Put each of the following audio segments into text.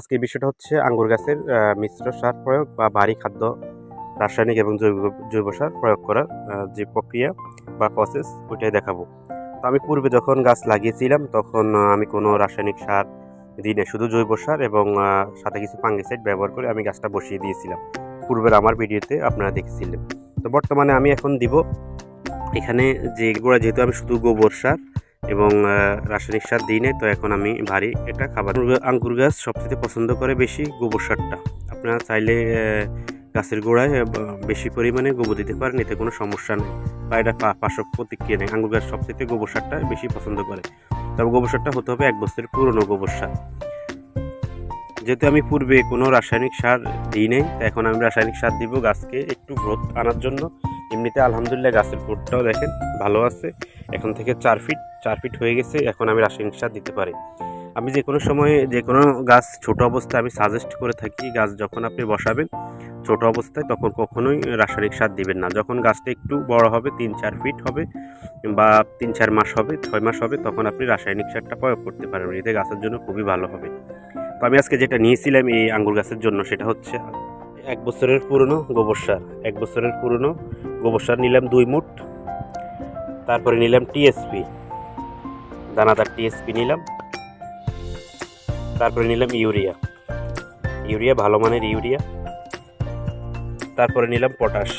আজকের বিষয়টা হচ্ছে আঙ্গুর গাছের মিশ্র সার প্রয়োগ বা ভারী খাদ্য, রাসায়নিক এবং জৈব জৈব সার প্রয়োগ করার যে প্রক্রিয়া বা প্রসেস ওইটাই দেখাবো। তো আমি পূর্বে যখন গাছ লাগিয়েছিলাম, তখন আমি কোনো রাসায়নিক সার দিই দিনে শুধু জৈব সার এবং সাথে কিছু ফাঙ্গিসাইড ব্যবহার করে আমি গাছটা বসিয়ে দিয়েছিলাম। পূর্বের আমার ভিডিওতে আপনারা দেখেছিলেন। তো বর্তমানে আমি এখন দিব এখানে যে গোড়া, যেহেতু আমি শুধু গোবর সার এবং রাসায়নিক সার দিই নাই, তো এখন আমি ভারী এটা খাবার। আঙ্গুর গাছ সবচেয়ে পছন্দ করে বেশি গোবর সারটা। আপনারা চাইলে গাছের গোড়ায় বেশি পরিমাণে গোবর দিতে পারেন, এতে কোনো সমস্যা নেই। বা এটা পা- পার্শ্ব প্রতিক্রিয়া নেই। আঙ্গুর গাছ সবচেয়ে গোবর সারটা বেশি পছন্দ করে। তবে গোবর সারটা হতে হবে এক বছরের পুরনো গোবর সার। যেহেতু আমি পূর্বে কোনো রাসায়নিক সার দিই নাই, তো এখন আমি রাসায়নিক সার দিব গাছকে একটু গ্রোথ আনার জন্য। এমনিতে আলহামদুলিল্লাহ গাছের গ্রোথটাও দেখেন ভালো আছে। এখন থেকে চার ফিট চার ফিট হয়ে গেছে, এখন আমি রাসায়নিক সার দিতে পারি। আমি যে কোনো সময়ে যে কোনো গাছ ছোট অবস্থায় আমি সাজেস্ট করে থাকি, গাছ যখন আপনি বসাবেন, ছোট অবস্থায় তখন কখনোই রাসায়নিক সার দিবেন না। যখন গাছটা একটু বড় হবে, তিন চার ফিট হবে বা তিন চার মাস হবে, ছয় মাস হবে, তখন আপনি রাসায়নিক সারটা প্রয়োগ করতে পারবেন এতে গাছের জন্য খুবই ভালো হবে। তো আমি আজকে যেটা নিয়েছিলাম এই আঙ্গুর গাছের জন্য, সেটা হচ্ছে এক বছরের পুরনো গোবর সার। এক বছরের পুরনো গোবর সার নিলাম দুই মুঠ, তারপরে নিলাম টিএসপি দানাদার টিএসপি নিলাম। তারপরে নিলাম ইউরিয়া। ইউরিয়া, ভালো মানের ইউরিয়া। তারপরে নিলাম পটাশ।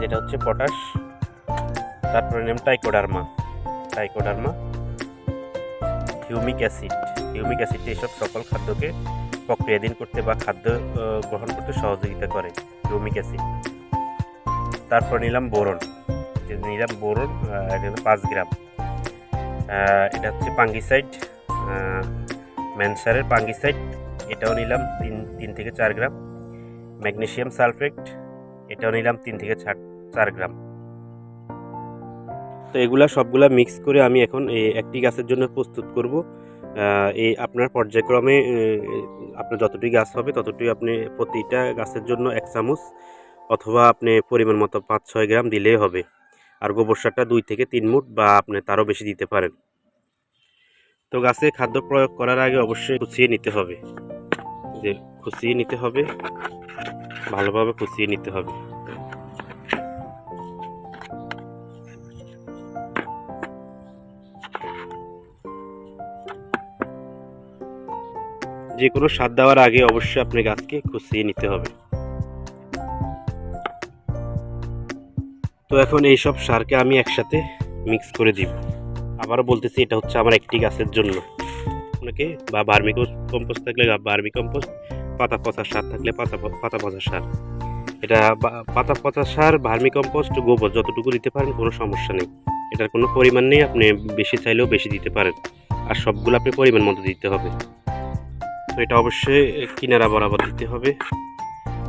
যেটা হচ্ছে পটাশ। তারপরে নিলাম trichoderma. Trichoderma, humic acid. Humic acid এইসব সকল খাদ্যকে প্রক্রিয়াধীন করতে বা খাদ্য গ্রহণ করতে সহযোগিতা করে হিউমিক অ্যাসিড। তারপর নিলাম বোরন। যে নিলাম বোরন এটা হলো পাঁচ গ্রাম। এটা হচ্ছে পাঙ্গিসাইড ম্যানসারের পাঙ্গিসাইড। এটাও নিলাম তিন তিন থেকে চার গ্রাম। ম্যাগনেশিয়াম সালফেট, এটাও নিলাম তিন থেকে চার গ্রাম। তো এগুলা সবগুলা মিক্স করে আমি এখন এই একটি গাছের জন্য প্রস্তুত করব। এই আপনার পর্যায়ক্রমে আপনার যতটি গাছ হবে ততটুকু আপনি প্রতিটা গাছের জন্য এক চামচ অথবা আপনি পরিমাণ মতো পাঁচ, ছয় গ্রাম দিলেই হবে। আর গোবর সারটা দুই থেকে তিন মুঠ বা আপনি তারও বেশি দিতে পারেন। তো গাছে খাদ্য প্রয়োগ করার আগে অবশ্যই খুঁচিয়ে নিতে হবে। যে খুঁচিয়ে নিতে হবে, ভালোভাবে খুঁচিয়ে নিতে হবে। যে কোনো সার দেওয়ার আগে অবশ্যই আপনি গাছকে খুঁচিয়ে নিতে হবে। তো এখন এই সব সারকে আমি একসাথে মিক্স করে দিব। আবারও বলতেছি, এটা হচ্ছে আমার একটি গাছের জন্য। আপনাকে বা বার্মি কম্পোস্ট থাকলে বার্মি কম্পোস্ট পাতা পচা সার থাকলে পাতা পাতা পচা সার। এটা পাতা পচা সার ভার্মি কম্পোস্ট গোবর যতটুকু দিতে পারেন, কোনো সমস্যা নেই। এটার কোনো পরিমাণ নেই, আপনি বেশি চাইলেও বেশি দিতে পারেন। আর সবগুলো আপনি পরিমাণ মতো দিতে হবে। তো এটা অবশ্যই কিনারা বরাবর দিতে হবে।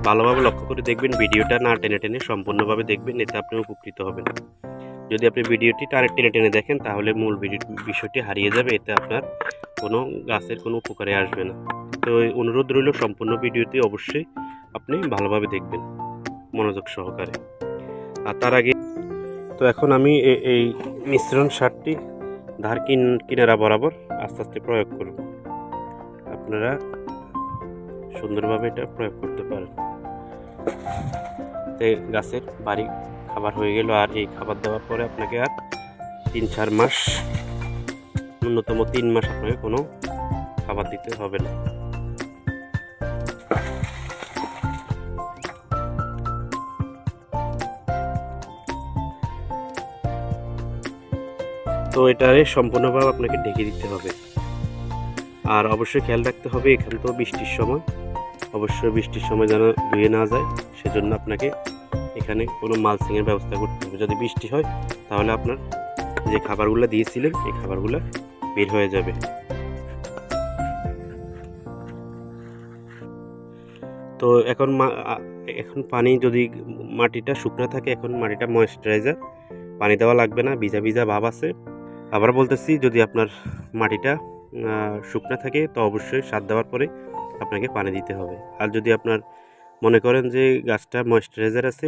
ভালোভাবে লক্ষ্য করে দেখবেন ভিডিওটা না টেনে টেনে সম্পূর্ণভাবে দেখবেন, এতে আপনি উপকৃত হবেন। যদি আপনি ভিডিওটি টানে টেনে টেনে দেখেন, তাহলে মূল ভিডিও বিষয়টি হারিয়ে যাবে, এতে আপনার কোনো গাছের কোনো উপকারে আসবে না। তো অনুরোধ রইল, সম্পূর্ণ ভিডিওটি অবশ্যই আপনি ভালোভাবে দেখবেন, মনোযোগ সহকারে। আর তার আগে, তো এখন আমি এই মিশ্রণ সারটি ধার কিন, কিনারা বরাবর আস্তে আস্তে প্রয়োগ করব। আপনারা সুন্দরভাবে এটা প্রয়োগ করতে পারেন। গাছের বাড়ি খাবার হয়ে গেল আর এই খাবার দেওয়ার পরে আপনাকে আর তিন, চার মাস, ন্যূনতম তিন মাস আপনাকে কোনো খাবার দিতে হবে না। তো এটারে সম্পূর্ণভাবে আপনাকে ঢেকে দিতে হবে। আর অবশ্যই খেয়াল রাখতে হবে, এখানে তো বৃষ্টির সময় অবশ্যই বৃষ্টির সময় যেন ধুয়ে না যায়, সেজন্য আপনাকে এখানে কোনো মালসিংয়ের ব্যবস্থা করতে হবে। যদি বৃষ্টি হয়, তাহলে আপনার যে খাবারগুলো দিয়েছিলেন, এই খাবারগুলো বের হয়ে যাবে। তো এখন এখন পানি যদি মাটিটা শুকনো থাকে, এখন মাটিটা ময়েশ্চারাইজার পানি দেওয়া লাগবে না, ভিজা ভিজা ভাব আছে। আবার বলতেছি, যদি আপনার মাটিটা শুকনো থাকে, তো অবশ্যই সার দেওয়ার পরে আপনাকে পানি দিতে হবে। আর যদি আপনার মনে করেন যে গাছটা ময়েশ্চারাইজার আছে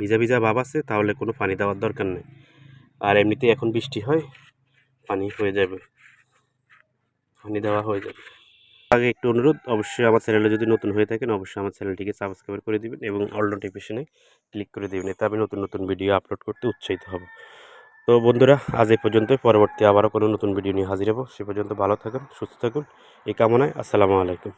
ভিজা ভিজা ভাব আছে, তাহলে কোনো পানি দেওয়ার দরকার নেই। আর এমনিতে এখন বৃষ্টি হয়, পানি হয়ে যাবে। পানি দেওয়া হয়ে যাবে। আগে একটু অনুরোধ, অবশ্যই আমার চ্যানেলে যদি নতুন হয়ে থাকেন, অবশ্যই আমার চ্যানেলটিকে সাবস্ক্রাইব করে দিবেন এবং অল নোটিফিকেশনে ক্লিক করে দিবেন। এতে আমি নতুন নতুন ভিডিও আপলোড করতে উৎসাহিত হব। তো বন্ধুরা, আজ এই পর্যন্ত পরবর্তী আবারও কোনো নতুন ভিডিও নিয়ে হাজির হব। সে পর্যন্ত ভালো থাকুন, সুস্থ থাকুন। এই কামনায় আসসালামু আলাইকুম।